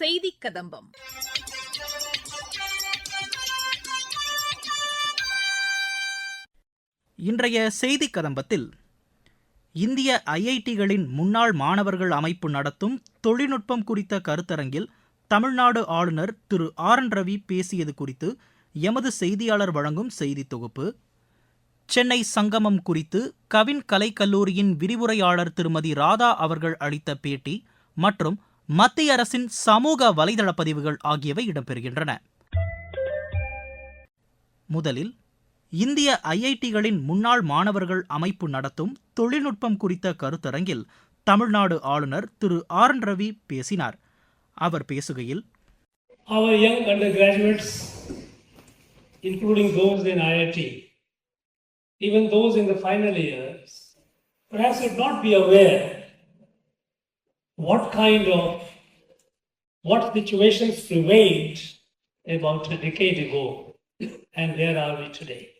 செய்தி கதம்பம். இன்றைய செய்தி கதம்பத்தில் இந்திய ஐஐடிகளின் முன்னாள் மாணவர்கள் அமைப்பு நடத்தும் தொழில்நுட்பம் குறித்த கருத்தரங்கில் தமிழ்நாடு ஆளுநர் திரு ஆர் என் ரவி பேசியது குறித்து எமது செய்தியாளர் வழங்கும் செய்தி தொகுப்பு. சென்னை சங்கமம் குறித்து கவின் கலைக்கல்லூரியின் விரிவுரையாளர் திருமதி ராதா அவர்கள் அளித்த பேட்டி மற்றும் மத்திய அரசின் சமூக வலைதள பதிவுகள் ஆகியவை இடம்பெறுகின்றன. முதலில் இந்திய ஐஐடிகளின் முன்னாள் மாணவர்கள் அமைப்பு நடத்தும் தொழில்நுட்பம் குறித்த கருத்தரங்கில் தமிழ்நாடு ஆளுநர் திரு ஆர் என் ரவி பேசினார். அவர் பேசுகையில் Our young undergraduates, including those in IIT, even those in the final years, perhaps would not be aware what kind of what situations prevailed about a decade ago and where are we today.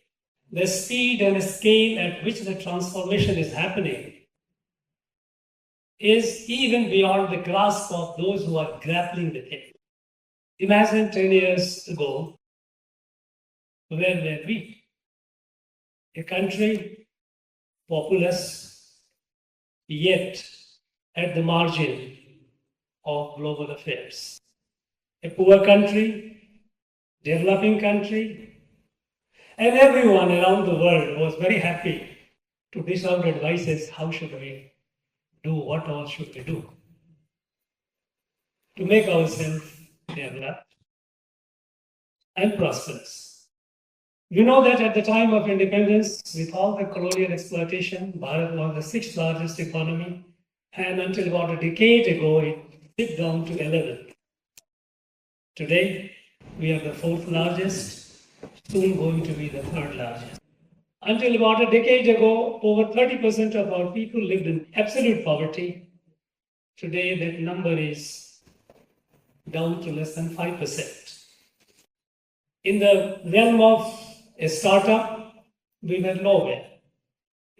The speed and scale at which the transformation is happening is even beyond the grasp of those who are grappling with it. Imagine 10 years ago, where were we? A country populous, yet at the margin of global affairs. A poor country, developing country, and everyone around the world was very happy to dish out advices how should we do, what all should we do to make ourselves developed and prosperous. You know that at the time of independence, with all the colonial exploitation, Bharat was the sixth largest economy, and until about a decade ago, it dipped down to 11th. Today, we are the fourth largest, soon going to be the third largest. Until about a decade ago, over 30% of our people lived in absolute poverty. Today, that number is down to less than 5%. In the realm of a startup, we were nowhere.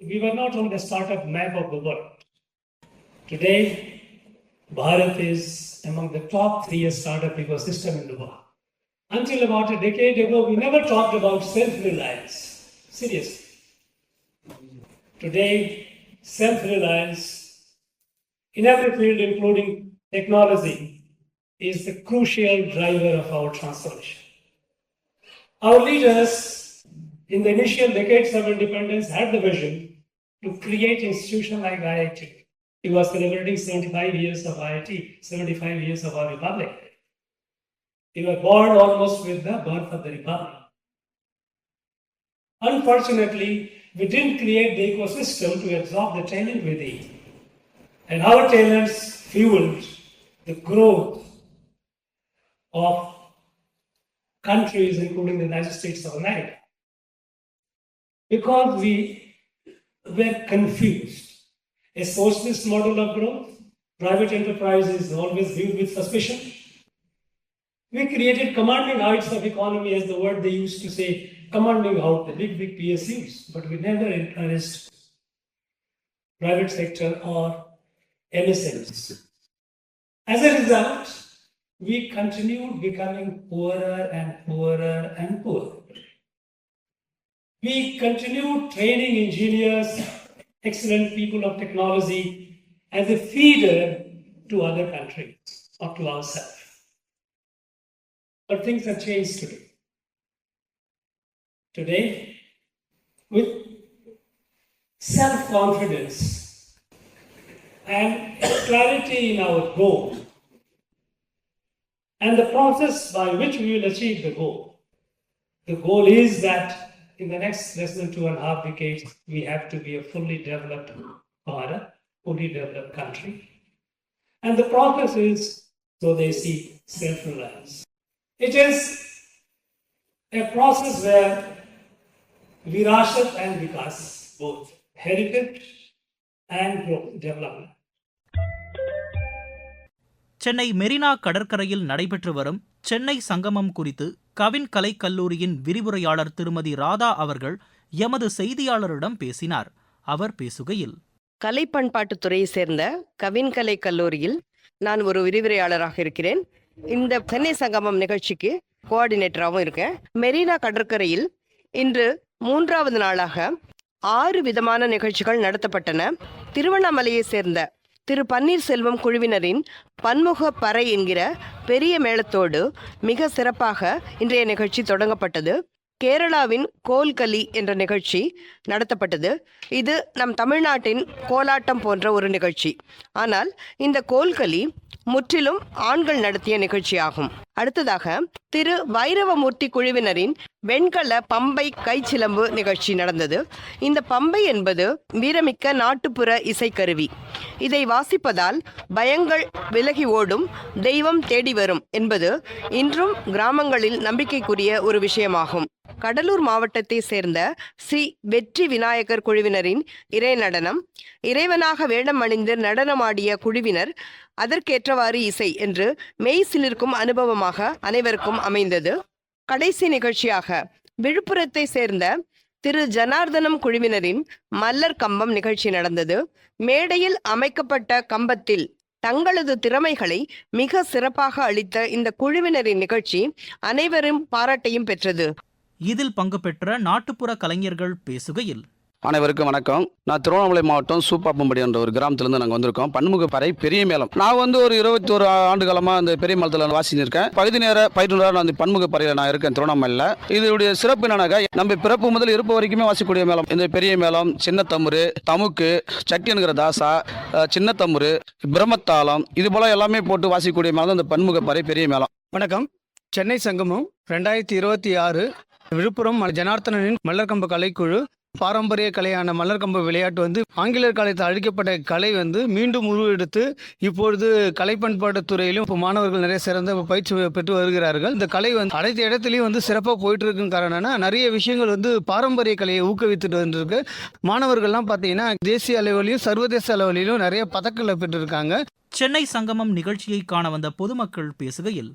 We were not on the startup map of the world. Today, Bharat is among the top three startup ecosystem in the world. Until about a decade ago, we never talked about self-reliance. Seriously. Today, self-reliance in every field, including technology, is the crucial driver of our transformation. Our leaders in the initial decades of independence had the vision to create institutions like IIT. We were celebrating 75 years of IIT, 75 years of our republic. We were born almost with the birth of the republic. Unfortunately, we didn't create the ecosystem to absorb the talent within. And our talents fueled the growth of countries, including the United States of America. Because we were confused. A socialist model of growth, private enterprise is always viewed with suspicion. We created commanding heights of economy, as the word they used to say, commanding out the big, big PSUs, but we never encouraged private sector or MSMEs. As a result, we continued becoming poorer and poorer and poorer. We continued training engineers, excellent people of technology, as a feeder to other countries or to ourselves. But things have changed today. Today, with self confidence and clarity in our goal, and the process by which we will achieve the goal. The goal is that in the next less than two and a half decades, we have to be a fully developed Bharat, fully developed country. And the process is, so they see, self reliance. It is a process where Virashat and Vikas, both heritage and growth, development. Chennai Marina கடற்கரையில் நடைபெற்று வரும் சென்னை சங்கமம் குறித்து கவின் கல்லூரியின் விரிவுரையாளர் திருமதி ராதா அவர்கள் எமது செய்தியாளரிடம் பேசினார். அவர் பேசுகையில் கலை பண்பாட்டுத் துறையை சேர்ந்த கவின் கலை கல்லூரியில் நான் ஒரு விரிவுரையாளராக இருக்கிறேன். இந்த சென்னை சங்கமம் நிகழ்ச்சிக்கு கோஆர்டினேட்டராகவும் இருக்கேன். மெரினா கடற்கரையில் இன்று மூன்றாவது நாளாக ஆறு விதமான நிகழ்ச்சிகள் நடத்தப்பட்டன. திருவண்ணாமலையை சேர்ந்த திரு பன்னீர்செல்வம் குழுவினரின் பன்முக பறை என்கிற பெரிய மேளத்தோடு மிக சிறப்பாக இன்றைய நிகழ்ச்சி தொடங்கப்பட்டது. கேரளாவின் கோல்கலி என்ற நிகழ்ச்சி நடத்தப்பட்டது. இது நம் தமிழ்நாட்டின் கோலாட்டம் போன்ற ஒரு நிகழ்ச்சி. ஆனால் இந்த கோல்கலி முற்றிலும் ஆண்கள் நடத்திய நிகழ்ச்சியாகும். அடுத்ததாக திரு. வைரவமூர்த்தி குழுவினரின் வெண்கல பம்பை கைச்சிலம்பு நிகழ்ச்சி நடந்தது. இந்த பம்பை என்பது வீரமிக்க நாட்டுப்புற இசைக்கருவி. இதை வாசிப்பதால் பயங்கள் விலகி ஓடும் தெய்வம் தேடி வரும் என்பது இன்றும் கிராமங்களில் நம்பிக்கைக்குரிய ஒரு விஷயமாகும். கடலூர் மாவட்டத்தை சேர்ந்த ஸ்ரீ வெற்றி விநாயகர் குழுவினரின் இறை நடனம் இறைவனாக வேடம் அணிந்து நடனமாடிய குழுவினர் அதற்கேற்றவாறு இசை என்று மெய் சிலிர்க்கும் அனுபவமாக அனைவருக்கும் அமைந்தது. கடைசி நிகழ்ச்சியாக விழுப்புரத்தை சேர்ந்த திரு ஜனார்தனம் குழுவினரின் மல்லர் கம்பம் நிகழ்ச்சி நடந்தது. மேடையில் அமைக்கப்பட்ட கம்பத்தில் தங்களது திறமைகளை மிக சிறப்பாக அளித்த இந்த குழுவினரின் நிகழ்ச்சி அனைவரும் பாராட்டையும் பெற்றது. இதில் பங்கு பெற்ற நாட்டுப்புற கலைஞர்கள் பேசுகையில் அனைவருக்கும் வணக்கம். நான் திருவண்ணாமலை மாவட்டம் சூப்பாப்பம்படி என்ற ஒரு கிராமத்துலேருந்து நாங்கள் வந்திருக்கோம். பன்முக பறை பெரிய மேளம். நான் வந்து ஒரு இருபத்தி ஒரு ஆண்டு காலமாக அந்த பெரிய மேளத்தில் வாசிச்சிருக்கேன். பகுதி நேர பயிற்றுநராக நான் அந்த பன்முக பறையில் நான் இருக்கேன் திருவண்ணாமலையில். இதனுடைய சிறப்பு என்னன்னாக்கா நம்ம பிறப்பு முதல் இருப்பு வரைக்குமே வாசிக்கக்கூடிய மேளம். இந்த பெரிய மேளம் சின்ன தமுறு தமுக்கு சட்டி என்கிற தாசா சின்ன தமுறு பிரம்மத்தாளம் இது போல எல்லாமே போட்டு வாசிக்கக்கூடிய மேளம் இந்த பன்முக பறை பெரிய மேளம். வணக்கம். சென்னை சங்கமம் ரெண்டாயிரத்தி இருபத்தி ஆறு விழுப்புரம் ஜனார்த்தனனின் மல்லர்கம்பு கலைக்குழு பாரம்பரிய கலையான மல்லர்கம்பு விளையாட்டு வந்து ஆங்கிலேயர் காலத்தில் அழிக்கப்பட்ட கலை வந்து மீண்டும் உருவெடுத்து இப்பொழுது கலை பண்பாட்டு துறையிலும் இப்போ மாணவர்கள் நிறைய சிறந்த பயிற்சி பெற்று வருகிறார்கள். இந்த கலை வந்து அனைத்து இடத்துலையும் வந்து சிறப்பாக போயிட்டு இருக்குன்னு காரணம்னா நிறைய விஷயங்கள் வந்து பாரம்பரிய கலையை ஊக்குவித்துட்டு வந்துருக்கு. மாணவர்கள்லாம் பார்த்தீங்கன்னா தேசிய அளவிலையும் சர்வதேச அளவிலையும் நிறைய பதக்கங்களை பெற்றிருக்காங்க. சென்னை சங்கமம் நிகழ்ச்சியை காண வந்த பொதுமக்கள் பேசுகையில்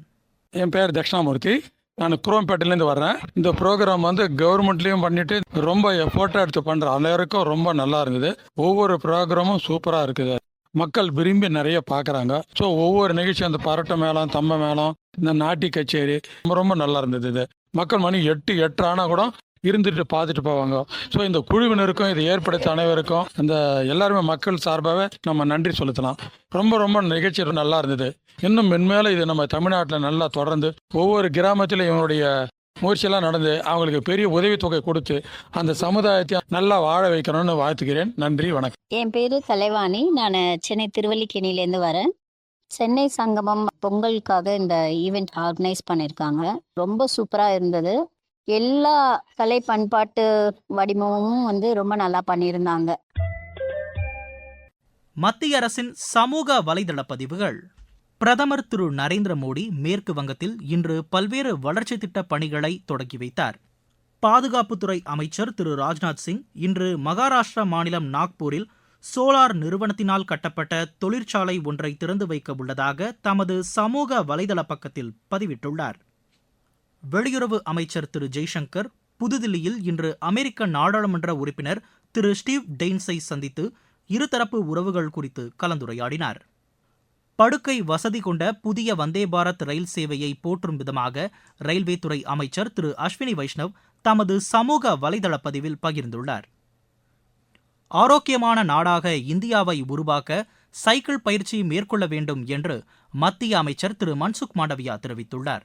என் பேர் தட்சிணாமூர்த்தி. நான் குரோம்பேட்டையிலேருந்து வர்றேன். இந்த ப்ரோக்ராம் வந்து கவர்மெண்ட்லேயும் பண்ணிட்டு ரொம்ப எஃபோர்ட்டாக எடுத்து பண்ணுற அனைவருக்கும் ரொம்ப நல்லா இருந்தது. ஒவ்வொரு ப்ரோக்ராமும் சூப்பராக இருக்குது. மக்கள் விரும்பி நிறைய பார்க்குறாங்க. ஸோ ஒவ்வொரு நிகழ்ச்சி அந்த பரட்டை மேளம் தம்ப மேளம் இந்த நாட்டி கச்சேரி ரொம்ப ரொம்ப நல்லா இருந்தது இது. மக்கள் மணி எட்டு எட்டு ஆனால் கூட இருந்துட்டு பார்த்துட்டு போவாங்க. ஸோ இந்த குழுவினருக்கும் இதை ஏற்படுத்த அனைவருக்கும் இந்த எல்லாருமே மக்கள் சார்பாகவே நம்ம நன்றி செலுத்தலாம். ரொம்ப ரொம்ப நிகழ்ச்சி நல்லா இருந்தது. இன்னும் மென்மேலும் இது நம்ம தமிழ்நாட்டில் நல்லா தொடர்ந்து ஒவ்வொரு கிராமத்திலும் இவனுடைய முயற்சியெல்லாம் நடந்து அவங்களுக்கு பெரிய உதவித்தொகை கொடுத்து அந்த சமுதாயத்தை நல்லா வாழ வைக்கணும்னு வாழ்த்துக்கிறேன் நன்றி வணக்கம். என் பேரு கலைவாணி நான் சென்னை திருவல்லிக்கேணிலேருந்து வரேன். சென்னை சங்கமம் பொங்கலுக்காக இந்த ஈவெண்ட் ஆர்கனைஸ் பண்ணியிருக்காங்க. ரொம்ப சூப்பராக இருந்தது. எல்லா கலை பண்பாட்டு வடிவமும் வந்து ரொம்ப நல்லா பண்ணியிருந்தாங்க. மத்திய அரசின் சமூக வலைதள பதிவுகள். பிரதமர் திரு நரேந்திர மோடி மேற்கு வங்கத்தில் இன்று பல்வேறு வளர்ச்சி திட்ட பணிகளை தொடங்கி வைத்தார். பாதுகாப்புத்துறை அமைச்சர் திரு ராஜ்நாத் சிங் இன்று மகாராஷ்டிரா மாநிலம் நாக்பூரில் சோலார் நிறுவனத்தினால் கட்டப்பட்ட தொழிற்சாலை ஒன்றை திறந்து வைக்க உள்ளதாக தமது சமூக வலைதள பக்கத்தில் பதிவிட்டுள்ளார். வெளியுறவு அமைச்சர் திரு ஜெய்சங்கர் புதுதில்லியில் இன்று அமெரிக்க நாடாளுமன்ற உறுப்பினர் திரு ஸ்டீவ் டெய்ன்ஸை சந்தித்து இருதரப்பு உறவுகள் குறித்து கலந்துரையாடினார். படுக்கை வசதி கொண்ட புதிய வந்தே பாரத் ரயில் சேவையை போற்றும் விதமாக ரயில்வே துறை அமைச்சர் திரு அஸ்வினி வைஷ்ணவ் தமது சமூக வலைதள பதிவில் பகிர்ந்துள்ளார். ஆரோக்கியமான நாடாக இந்தியாவை உருவாக்க சைக்கிள் பயிற்சி மேற்கொள்ள வேண்டும் என்று மத்திய அமைச்சர் திரு மன்சுக் மாண்டவியா தெரிவித்துள்ளார்.